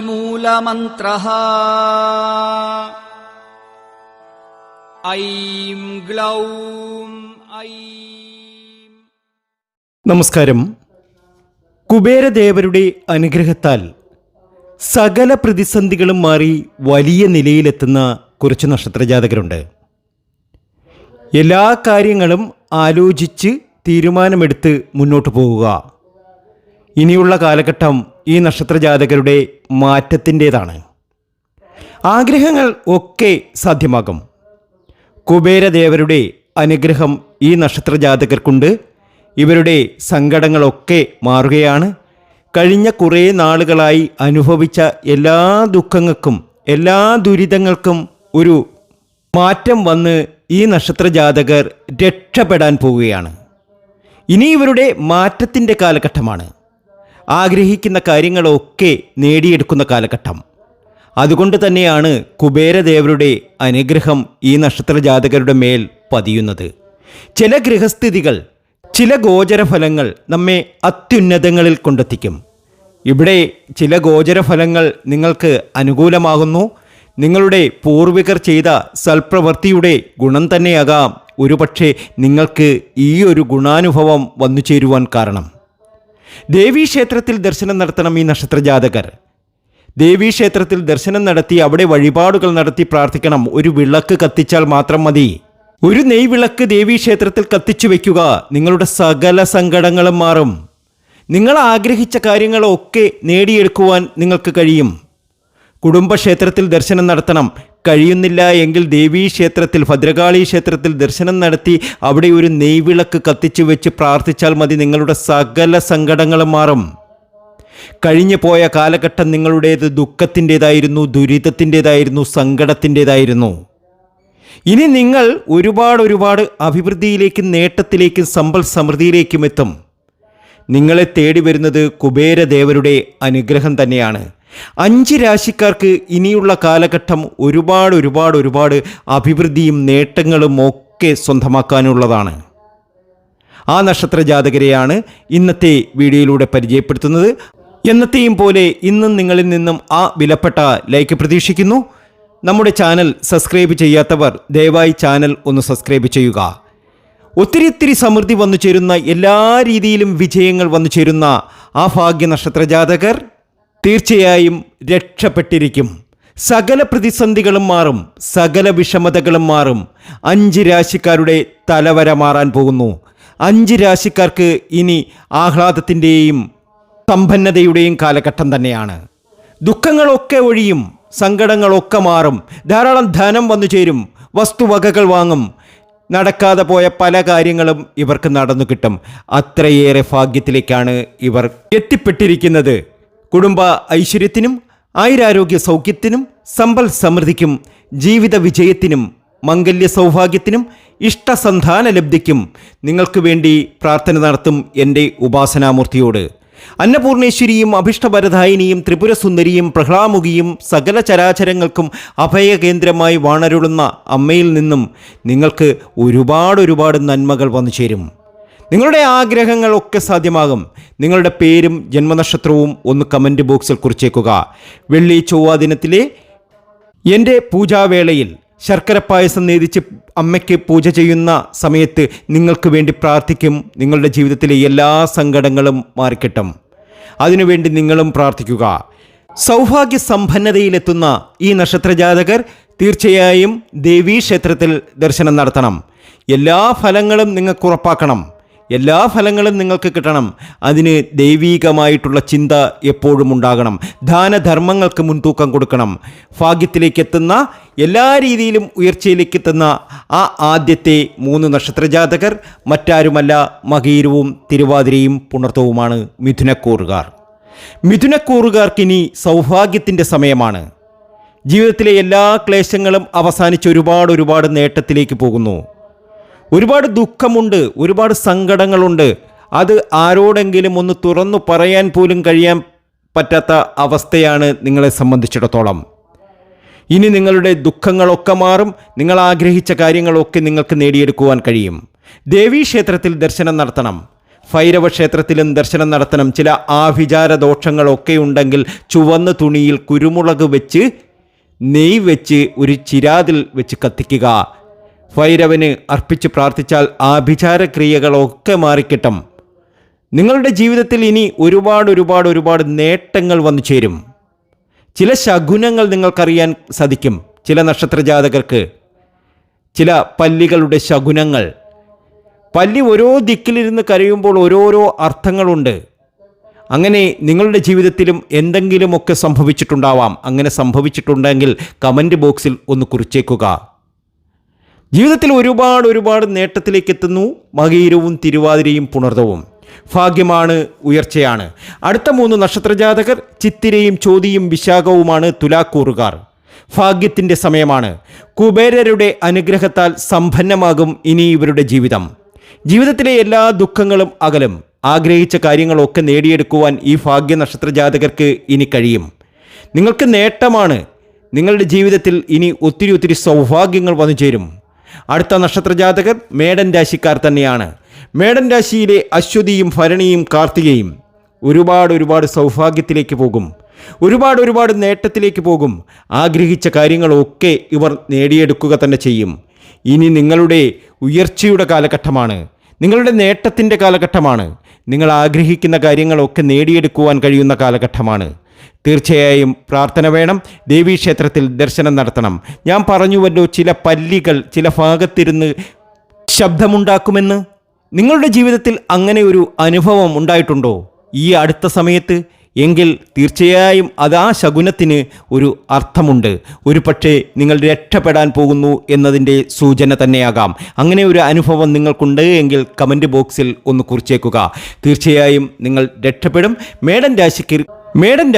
श्रीवाराहीमूलमन्त्रः ऐं ग्लौं ऐं നമസ്കാരം കുബേരദേവരുടെ അനുഗ്രഹത്താൽ സകല പ്രതിസന്ധികളും മാറി വലിയ നിലയിലെത്തുന്ന കുറച്ച് നക്ഷത്രജാതകരുണ്ട് എല്ലാ കാര്യങ്ങളും ആലോചിച്ച് തീരുമാനമെടുത്ത് മുന്നോട്ട് പോവുക ഇനിയുള്ള കാലഘട്ടം ഈ നക്ഷത്രജാതകരുടെ മാറ്റത്തിന്റേതാണ്. ആഗ്രഹങ്ങൾ ഒക്കെ സാധ്യമാകും. കുബേരദേവരുടെ അനുഗ്രഹം ഈ നക്ഷത്രജാതകർക്കുണ്ട്. ഇവരുടെ സങ്കടങ്ങളൊക്കെ മാറുകയാണ്. കഴിഞ്ഞ കുറേ നാളുകളായി അനുഭവിച്ച എല്ലാ ദുഃഖങ്ങൾക്കും എല്ലാ ദുരിതങ്ങൾക്കും ഒരു മാറ്റം വന്ന് ഈ നക്ഷത്രജാതകർ രക്ഷപ്പെടാൻ പോവുകയാണ്. ഇനി ഇവരുടെ മാറ്റത്തിന്റെ കാലഘട്ടമാണ്. ആഗ്രഹിക്കുന്ന കാര്യങ്ങളൊക്കെ നേടിയെടുക്കുന്ന കാലഘട്ടം. അതുകൊണ്ട് തന്നെയാണ് കുബേരദേവരുടെ അനുഗ്രഹം ഈ നക്ഷത്ര ജാതകരുടെ മേൽ പതിയുന്നത്. ചില ഗൃഹസ്ഥിതികൾ ചില ഗോചരഫലങ്ങൾ നമ്മെ അത്യുന്നതങ്ങളിൽ കൊണ്ടെത്തിക്കും. ഇവിടെ ചില ഗോചരഫലങ്ങൾ നിങ്ങൾക്ക് അനുകൂലമാകുന്നു. നിങ്ങളുടെ പൂർവികർ ചെയ്ത സൽപ്രവൃത്തിയുടെ ഗുണം തന്നെയാകാം. ഒരുപക്ഷെ നിങ്ങൾക്ക് ഈ ഒരു ഗുണാനുഭവം വന്നു ചേരുവാൻ കാരണം. ദേവീക്ഷേത്രത്തിൽ ദർശനം നടത്തണം ഈ നക്ഷത്രജാതകർ. ദേവീക്ഷേത്രത്തിൽ ദർശനം നടത്തി അവിടെ വഴിപാടുകൾ നടത്തി പ്രാർത്ഥിക്കണം. ഒരു വിളക്ക് കത്തിച്ചാൽ മാത്രം മതി. ഒരു നെയ്വിളക്ക് ദേവീക്ഷേത്രത്തിൽ കത്തിച്ചു വയ്ക്കുക നിങ്ങളുടെ സകല സങ്കടങ്ങളും മാറും. നിങ്ങൾ ആഗ്രഹിച്ച കാര്യങ്ങളൊക്കെ നേടിയെടുക്കുവാൻ നിങ്ങൾക്ക് കഴിയും. കുടുംബക്ഷേത്രത്തിൽ ദർശനം നടത്തണം. കഴിയുന്നില്ല എങ്കിൽ ദേവീ ക്ഷേത്രത്തിൽ ഭദ്രകാളി ക്ഷേത്രത്തിൽ ദർശനം നടത്തി അവിടെ ഒരു നെയ്വിളക്ക് കത്തിച്ചു വെച്ച് പ്രാർത്ഥിച്ചാൽ മതി നിങ്ങളുടെ സകല സങ്കടങ്ങളും മാറും. കഴിഞ്ഞു പോയ കാലഘട്ടം നിങ്ങളുടേത് ദുഃഖത്തിന്റെതായിരുന്നു ദുരിതത്തിന്റെതായിരുന്നു സങ്കടത്തിന്റെതായിരുന്നു. ഇനി നിങ്ങൾ ഒരുപാട് ഒരുപാട് അഭിവൃദ്ധിയിലേക്കും നേട്ടത്തിലേക്കും സമ്പൽ സമൃദ്ധിയിലേക്കും എത്തും. നിങ്ങളെ തേടി വരുന്നത് കുബേരദേവരുടെ അനുഗ്രഹം തന്നെയാണ്. അഞ്ച് രാശിക്കാർക്ക് ഇനിയുള്ള കാലഘട്ടം ഒരുപാട് ഒരുപാട് ഒരുപാട് അഭിവൃദ്ധിയും നേട്ടങ്ങളും ഒക്കെ സ്വന്തമാക്കാനുള്ളതാണ്. ആ നക്ഷത്ര ജാതകരെയാണ് ഇന്നത്തെ വീഡിയോയിലൂടെ പരിചയപ്പെടുത്തുന്നത്. എന്നത്തെയും പോലെ ഇന്നും നിങ്ങളിൽ നിന്നും ആ വിലപ്പെട്ട ലൈക്ക് പ്രതീക്ഷിക്കുന്നു. നമ്മുടെ ചാനൽ സബ്സ്ക്രൈബ് ചെയ്യാത്തവർ ദയവായി ചാനൽ ഒന്ന് സബ്സ്ക്രൈബ് ചെയ്യുക. ഒത്തിരി ഒത്തിരി സമൃദ്ധി വന്നു ചേരുന്ന എല്ലാ രീതിയിലും വിജയങ്ങൾ വന്നു ചേരുന്ന ആ ഭാഗ്യ നക്ഷത്ര ജാതകർ തീർച്ചയായും രക്ഷപ്പെട്ടിരിക്കും. സകല പ്രതിസന്ധികളും മാറും സകല വിഷമതകളും മാറും. അഞ്ച് രാശിക്കാരുടെ തലവര മാറാൻ പോകുന്നു. അഞ്ച് രാശിക്കാർക്ക് ഇനി ആഹ്ലാദത്തിന്റെയും സമ്പന്നതയുടെയും കാലഘട്ടം തന്നെയാണ്. ദുഃഖങ്ങളൊക്കെ ഒഴിയും സങ്കടങ്ങളൊക്കെ മാറും. ധാരാളം ധനം വന്നു ചേരും വസ്തുവകകൾ വാങ്ങും. നടക്കാതെ പോയ പല കാര്യങ്ങളും ഇവർക്ക് നടന്നു കിട്ടും. അത്രയേറെ ഭാഗ്യത്തിലേക്കാണ് ഇവർ എത്തിപ്പെട്ടിരിക്കുന്നത്. കുടുംബ ഐശ്വര്യത്തിനും ആയുരാരോഗ്യ സൗഖ്യത്തിനും സമ്പൽ സമൃദ്ധിക്കും ജീവിത വിജയത്തിനും മംഗല്യ സൗഭാഗ്യത്തിനും ഇഷ്ടസന്ധാന ലബ്ധിക്കും നിങ്ങൾക്ക് വേണ്ടി പ്രാർത്ഥന നടത്തും എന്റെ ഉപാസനാമൂർത്തിയോട്. അന്നപൂർണേശ്വരിയും അഭിഷ്ടഭരധായിനിയും ത്രിപുരസുന്ദരിയും പ്രഹ്ലാമുഖിയും സകല ചരാചരങ്ങൾക്കും അഭയകേന്ദ്രമായി വാണരുളുന്ന അമ്മയിൽ നിന്നും നിങ്ങൾക്ക് ഒരുപാട് ഒരുപാട് നന്മകൾ വന്നു ചേരും നിങ്ങളുടെ ആഗ്രഹങ്ങളൊക്കെ സാധ്യമാകും. നിങ്ങളുടെ പേരും ജന്മനക്ഷത്രവും ഒന്ന് കമന്റ് ബോക്സിൽ കുറിച്ചേക്കുക. വെള്ളി ചൊവ്വ ദിനത്തിലെ എന്റെ പൂജാവേളയിൽ ശർക്കര പായസം നേതിച്ച് അമ്മയ്ക്ക് പൂജ ചെയ്യുന്ന സമയത്ത് നിങ്ങൾക്ക് വേണ്ടി പ്രാർത്ഥിക്കും. നിങ്ങളുടെ ജീവിതത്തിലെ എല്ലാ സങ്കടങ്ങളും മാറിക്കിട്ടും. അതിനുവേണ്ടി നിങ്ങളും പ്രാർത്ഥിക്കുക. സൗഭാഗ്യ സമ്പന്നതയിലെത്തുന്ന ഈ നക്ഷത്രജാതകർ തീർച്ചയായും ദേവീ ക്ഷേത്രത്തിൽ ദർശനം നടത്തണം. എല്ലാ ഫലങ്ങളും നിങ്ങൾക്ക് ഉറപ്പാക്കണം. എല്ലാ ഫലങ്ങളും നിങ്ങൾക്ക് കിട്ടണം. അതിന് ദൈവീകമായിട്ടുള്ള ചിന്ത എപ്പോഴും ഉണ്ടാകണം. ദാനധർമ്മങ്ങൾക്ക് മുൻതൂക്കം കൊടുക്കണം. ഭാഗ്യത്തിലേക്ക് എത്തുന്ന എല്ലാ രീതിയിലും ഉയർച്ചയിലേക്ക് എത്തുന്ന ആ ആദ്യത്തെ മൂന്ന് നക്ഷത്രജാതകർ മറ്റാരുമല്ല മകീരവും തിരുവാതിരയും പുണർത്തവുമാണ് മിഥുനക്കൂറുകാർ. മിഥുനക്കൂറുകാർക്കിനി സൗഭാഗ്യത്തിന്റെ സമയമാണ്. ജീവിതത്തിലെ എല്ലാ ക്ലേശങ്ങളും അവസാനിച്ച് ഒരുപാട് ഒരുപാട് നേട്ടത്തിലേക്ക് പോകുന്നു. ഒരുപാട് ദുഃഖമുണ്ട് ഒരുപാട് സങ്കടങ്ങളുണ്ട്. അത് ആരോടെങ്കിലും ഒന്ന് തുറന്നു പറയാൻ പോലും കഴിയാൻ പറ്റാത്ത അവസ്ഥയാണ് നിങ്ങളെ സംബന്ധിച്ചിടത്തോളം. ഇനി നിങ്ങളുടെ ദുഃഖങ്ങളൊക്കെ മാറും നിങ്ങൾ ആഗ്രഹിച്ച കാര്യങ്ങളൊക്കെ നിങ്ങൾക്ക് നേടിയെടുക്കുവാൻ കഴിയും. ദേവീക്ഷേത്രത്തിൽ ദർശനം നടത്തണം. ഭൈരവ ക്ഷേത്രത്തിലും ദർശനം നടത്തണം. ചില ആഭിചാര ദോഷങ്ങളൊക്കെ ഉണ്ടെങ്കിൽ ചുവന്ന തുണിയിൽ കുരുമുളക് വെച്ച് നെയ് വെച്ച് ഒരു ചിരാതിൽ വെച്ച് കത്തിക്കുക. ഭൈരവന് അർപ്പിച്ച് പ്രാർത്ഥിച്ചാൽ ആഭിചാര ക്രിയകളൊക്കെ മാറിക്കിട്ടും. നിങ്ങളുടെ ജീവിതത്തിൽ ഇനി ഒരുപാട് ഒരുപാട് ഒരുപാട് നേട്ടങ്ങൾ വന്നു ചേരും. ചില ശകുനങ്ങൾ നിങ്ങൾക്കറിയാൻ സാധിക്കും. ചില നക്ഷത്രജാതകർക്ക് ചില പല്ലികളുടെ ശകുനങ്ങൾ. പല്ലി ഓരോ ദിക്കിലിരുന്ന് കരയുമ്പോൾ ഓരോരോ അർത്ഥങ്ങളുണ്ട്. അങ്ങനെ നിങ്ങളുടെ ജീവിതത്തിലും എന്തെങ്കിലുമൊക്കെ സംഭവിച്ചിട്ടുണ്ടാവാം. അങ്ങനെ സംഭവിച്ചിട്ടുണ്ടെങ്കിൽ കമന്റ് ബോക്സിൽ ഒന്ന് കുറിച്ചേക്കുക. ജീവിതത്തിൽ ഒരുപാട് ഒരുപാട് നേട്ടത്തിലേക്ക് എത്തുന്നു. മകീരവും തിരുവാതിരയും പുണർതവും. ഭാഗ്യമാണ് ഉയർച്ചയാണ്. അടുത്ത മൂന്ന് നക്ഷത്രജാതകർ ചിത്തിരയും ചോതിയും വിശാഖവുമാണ് തുലാക്കൂറുകാർ. ഭാഗ്യത്തിന്റെ സമയമാണ്. കുബേരരുടെ അനുഗ്രഹത്താൽ സമ്പന്നമാകും ഇനി ഇവരുടെ ജീവിതം. ജീവിതത്തിലെ എല്ലാ ദുഃഖങ്ങളും അകലും. ആഗ്രഹിച്ച കാര്യങ്ങളൊക്കെ നേടിയെടുക്കുവാൻ ഈ ഭാഗ്യ നക്ഷത്രജാതകർക്ക് ഇനി കഴിയും. നിങ്ങൾക്ക് നേട്ടമാണ്. നിങ്ങളുടെ ജീവിതത്തിൽ ഇനി ഒത്തിരി ഒത്തിരി സൗഭാഗ്യങ്ങൾ വന്നു ചേരും അടുത്ത നക്ഷത്ര ജാതകർ മേടൻ രാശിക്കാർ തന്നെയാണ്. മേടൻ രാശിയിലെ അശ്വതിയും ഭരണിയും കാർത്തികയും ഒരുപാട് ഒരുപാട് സൗഭാഗ്യത്തിലേക്ക് പോകും. ഒരുപാട് ഒരുപാട് നേട്ടത്തിലേക്ക് പോകും. ആഗ്രഹിച്ച കാര്യങ്ങളൊക്കെ ഇവർ നേടിയെടുക്കുക തന്നെ ചെയ്യും. ഇനി നിങ്ങളുടെ ഉയർച്ചയുടെ കാലഘട്ടമാണ്. നിങ്ങളുടെ നേട്ടത്തിന്റെ കാലഘട്ടമാണ്. നിങ്ങൾ ആഗ്രഹിക്കുന്ന കാര്യങ്ങളൊക്കെ നേടിയെടുക്കുവാൻ കഴിയുന്ന കാലഘട്ടമാണ്. തീർച്ചയായും പ്രാർത്ഥന വേണം. ദേവീക്ഷേത്രത്തിൽ ദർശനം നടത്തണം. ഞാൻ പറഞ്ഞുവല്ലോ ചില പല്ലികൾ ചില ഭാഗത്തിരുന്ന് ശബ്ദമുണ്ടാക്കുമെന്ന്. നിങ്ങളുടെ ജീവിതത്തിൽ അങ്ങനെ ഒരു അനുഭവം ഉണ്ടായിട്ടുണ്ടോ? ഈ അടുത്ത സമയത്ത്? എങ്കിൽ തീർച്ചയായും അത് ആ ശകുനത്തിന് ഒരു അർത്ഥമുണ്ട്. ഒരു പക്ഷേ നിങ്ങൾ രക്ഷപ്പെടാൻ പോകുന്നു എന്നതിന്റെ സൂചന തന്നെയാകാം. അങ്ങനെ ഒരു അനുഭവം നിങ്ങൾക്കുണ്ട് എങ്കിൽ കമന്റ് ബോക്സിൽ ഒന്ന് കുറിച്ചേക്കുക. തീർച്ചയായും നിങ്ങൾ രക്ഷപ്പെടും. മേടൻ രാശിക്ക് മേടൻ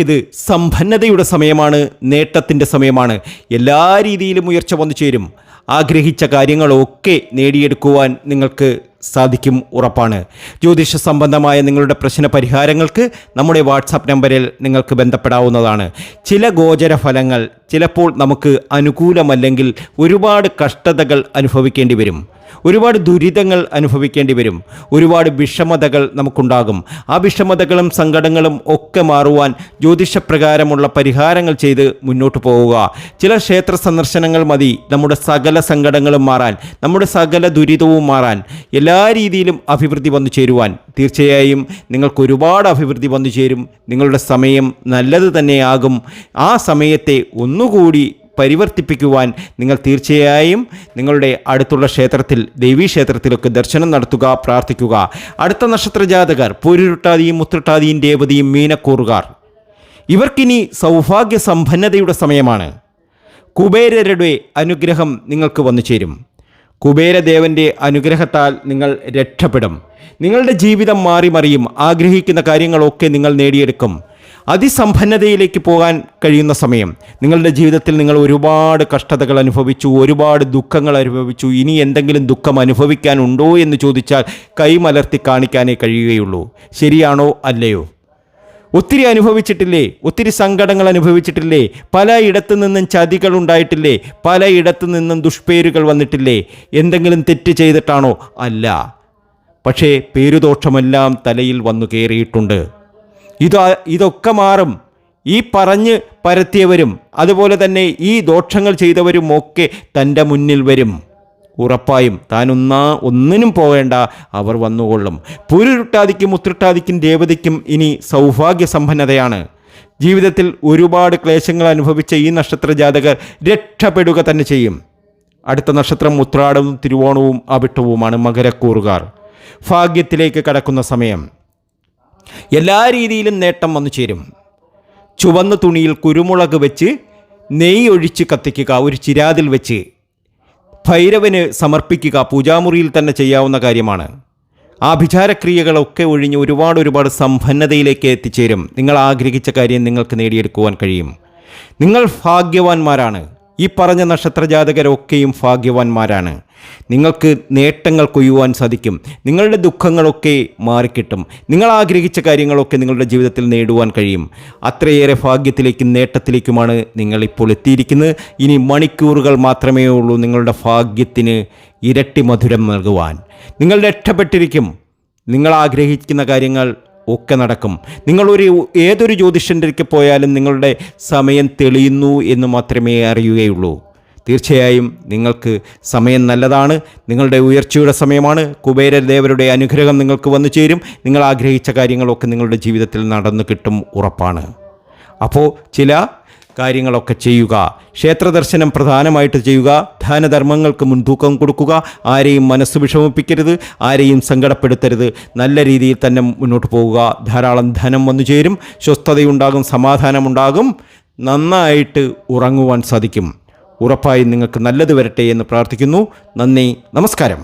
ഇത് സമ്പന്നതയുടെ സമയമാണ് നേട്ടത്തിന്റെ സമയമാണ്. എല്ലാ രീതിയിലും ഉയർച്ച വന്നു ചേരും. ആഗ്രഹിച്ച കാര്യങ്ങളൊക്കെ നേടിയെടുക്കുവാൻ നിങ്ങൾക്ക് സാധിക്കും ഉറപ്പാണ്. ജ്യോതിഷ സംബന്ധമായ നിങ്ങളുടെ പ്രശ്ന പരിഹാരങ്ങൾക്ക് നമ്മുടെ വാട്സാപ്പ് നമ്പറിൽ നിങ്ങൾക്ക് ബന്ധപ്പെടാവുന്നതാണ്. ചില ഗോചര ഫലങ്ങൾ ചിലപ്പോൾ നമുക്ക് അനുകൂലമല്ലെങ്കിൽ ഒരുപാട് കഷ്ടതകൾ അനുഭവിക്കേണ്ടി വരും. ഒരുപാട് ദുരിതങ്ങൾ അനുഭവിക്കേണ്ടി വരും. ഒരുപാട് വിഷമതകൾ നമുക്കുണ്ടാകും. ആ വിഷമതകളും സങ്കടങ്ങളും ഒക്കെ മാറുവാൻ ജ്യോതിഷപ്രകാരമുള്ള പരിഹാരങ്ങൾ ചെയ്ത് മുന്നോട്ട് പോവുക. ചില ക്ഷേത്ര സന്ദർശനങ്ങൾ മതി. നമ്മുടെ സകല സങ്കടങ്ങളും മാറാൻ നമ്മുടെ സകല ദുരിതവും മാറാൻ എല്ലാ രീതിയിലും അഭിവൃദ്ധി വന്നു ചേരുവാൻ. തീർച്ചയായും നിങ്ങൾക്ക് ഒരുപാട് അഭിവൃദ്ധി വന്നു ചേരും. നിങ്ങളുടെ സമയം നല്ലത് തന്നെയാകും. ആ സമയത്തെ ഒന്നുകൂടി പരിവർത്തിപ്പിക്കുവാൻ നിങ്ങൾ തീർച്ചയായും നിങ്ങളുടെ അടുത്തുള്ള ക്ഷേത്രത്തിൽ ദേവീ ക്ഷേത്രത്തിലൊക്കെ ദർശനം നടത്തുക പ്രാർത്ഥിക്കുക. അടുത്ത നക്ഷത്ര ജാതകർ പൂരുരുട്ടാതിയും മുത്തുട്ടാതിയും രേവതിയും മീനക്കൂറുകാർ. ഇവർക്കിനി സൗഭാഗ്യ സമ്പന്നതയുടെ സമയമാണ്. കുബേരരുടെ അനുഗ്രഹം നിങ്ങൾക്ക് വന്നു ചേരും. കുബേരദേവന്റെ അനുഗ്രഹത്താൽ നിങ്ങൾ രക്ഷപ്പെടും. നിങ്ങളുടെ ജീവിതം മാറി മറിയും ആഗ്രഹിക്കുന്ന കാര്യങ്ങളൊക്കെ നിങ്ങൾ നേടിയെടുക്കും. അതിസമ്പന്നതയിലേക്ക് പോകാൻ കഴിയുന്ന സമയം. നിങ്ങളുടെ ജീവിതത്തിൽ നിങ്ങൾ ഒരുപാട് കഷ്ടതകൾ അനുഭവിച്ചു ഒരുപാട് ദുഃഖങ്ങൾ അനുഭവിച്ചു. ഇനി എന്തെങ്കിലും ദുഃഖം അനുഭവിക്കാനുണ്ടോ എന്ന് ചോദിച്ചാൽ കൈമലർത്തി കാണിക്കാനേ കഴിയുകയുള്ളൂ. ശരിയാണോ അല്ലയോ? ഒത്തിരി അനുഭവിച്ചിട്ടില്ലേ? ഒത്തിരി സങ്കടങ്ങൾ അനുഭവിച്ചിട്ടില്ലേ? പല ഇടത്തു നിന്നും ചതികൾ ഉണ്ടായിട്ടില്ലേ? പല ഇടത്തു നിന്നും ദുഷ്പേരുകൾ വന്നിട്ടില്ലേ? എന്തെങ്കിലും തെറ്റ് ചെയ്തിട്ടാണോ? അല്ല. പക്ഷേ പേരുദോഷമെല്ലാം തലയിൽ വന്നു കയറിയിട്ടുണ്ട്. ഇത് ഇതൊക്കെ മാറും. ഈ പറഞ്ഞ് പരത്തിയവരും അതുപോലെ തന്നെ ഈ ദോഷങ്ങൾ ചെയ്തവരും ഒക്കെ തന്റെ മുന്നിൽ വരും. ഉറപ്പായും താൻ ഒന്നാ ഒന്നിനും പോകേണ്ട അവർ വന്നുകൊള്ളും. പുരുട്ടാതിക്കും മുത്തുട്ടാതിക്കും ദേവതയ്ക്കും ഇനി സൗഭാഗ്യ സമ്പന്നതയാണ് ജീവിതത്തിൽ ഒരുപാട് ക്ലേശങ്ങൾ അനുഭവിച്ച ഈ നക്ഷത്ര ജാതകർ രക്ഷപ്പെടുക തന്നെ ചെയ്യും. അടുത്ത നക്ഷത്രം ഉത്രാടവും തിരുവോണവും അവിട്ടവുമാണ് മകരക്കൂറുകാർ. ഭാഗ്യത്തിലേക്ക് കടക്കുന്ന സമയം. എല്ലാ രീതിയിലും നേട്ടം വന്നു ചേരും. ചുവന്ന തുണിയിൽ കുരുമുളക് വെച്ച് നെയ് ഒഴിച്ച് കത്തിക്കുക ഒരു ചിരാതിൽ വെച്ച് ഭൈരവന് സമർപ്പിക്കുക പൂജാമുറിയിൽ തന്നെ ചെയ്യാവുന്ന കാര്യമാണ്. ആഭിചാരക്രിയകളൊക്കെ ഒഴിഞ്ഞ് ഒരുപാട് ഒരുപാട് സമ്പന്നതയിലേക്ക് എത്തിച്ചേരും. നിങ്ങൾ ആഗ്രഹിച്ച കാര്യം നിങ്ങൾക്ക് നേടിയെടുക്കുവാൻ കഴിയും. നിങ്ങൾ ഭാഗ്യവാന്മാരാണ്. ഈ പറഞ്ഞ നക്ഷത്രജാതകരൊക്കെയും ഭാഗ്യവാന്മാരാണ്. നിങ്ങൾക്ക് നേട്ടങ്ങൾ കൊയ്യുവാൻ സാധിക്കും. നിങ്ങളുടെ ദുഃഖങ്ങളൊക്കെ മാറിക്കിട്ടും. നിങ്ങൾ ആഗ്രഹിച്ച കാര്യങ്ങളൊക്കെ നിങ്ങളുടെ ജീവിതത്തിൽ നേടുവാൻ കഴിയും. അത്രയേറെ ഭാഗ്യത്തിലേക്കും നേട്ടത്തിലേക്കുമാണ് നിങ്ങൾ ഇപ്പോൾ എത്തിയിരിക്കുന്നത്. ഇനി മണിക്കൂറുകൾ മാത്രമേ ഉള്ളൂ നിങ്ങളുടെ ഭാഗ്യത്തിന് ഇരട്ടി മധുരം നൽകുവാൻ. നിങ്ങൾ രക്ഷപ്പെട്ടിരിക്കും. നിങ്ങൾ ആഗ്രഹിക്കുന്ന കാര്യങ്ങൾ ഒക്കെ നടക്കും. നിങ്ങളൊരു ഏതൊരു ജ്യോതിഷന്റെ പോയാലും നിങ്ങളുടെ സമയം തെളിയുന്നു എന്ന് മാത്രമേ അറിയുകയുള്ളൂ. തീർച്ചയായും നിങ്ങൾക്ക് സമയം നല്ലതാണ്. നിങ്ങളുടെ ഉയർച്ചയുടെ സമയമാണ്. കുബേരദേവരുടെ അനുഗ്രഹം നിങ്ങൾക്ക് വന്നു ചേരും. നിങ്ങൾ ആഗ്രഹിച്ച കാര്യങ്ങളൊക്കെ നിങ്ങളുടെ ജീവിതത്തിൽ നടന്നു കിട്ടും ഉറപ്പാണ്. അപ്പോൾ ചില കാര്യങ്ങളൊക്കെ ചെയ്യുക. ക്ഷേത്രദർശനം പ്രധാനമായിട്ട് ചെയ്യുക. ദാനധർമ്മങ്ങൾക്ക് മുൻതൂക്കം കൊടുക്കുക. ആരെയും മനസ്സ് വിഷമിപ്പിക്കരുത്. ആരെയും സങ്കടപ്പെടുത്തരുത്. നല്ല രീതിയിൽ തന്നെ മുന്നോട്ട് പോവുക ധാരാളം ധനം വന്നു ചേരും. സ്വസ്ഥതയുണ്ടാകും. സമാധാനമുണ്ടാകും. നന്നായിട്ട് ഉറങ്ങുവാൻ സാധിക്കും. ഉറപ്പായും നിങ്ങൾക്ക് നല്ലത് വരട്ടെ എന്ന് പ്രാർത്ഥിക്കുന്നു. നന്ദി. നമസ്കാരം.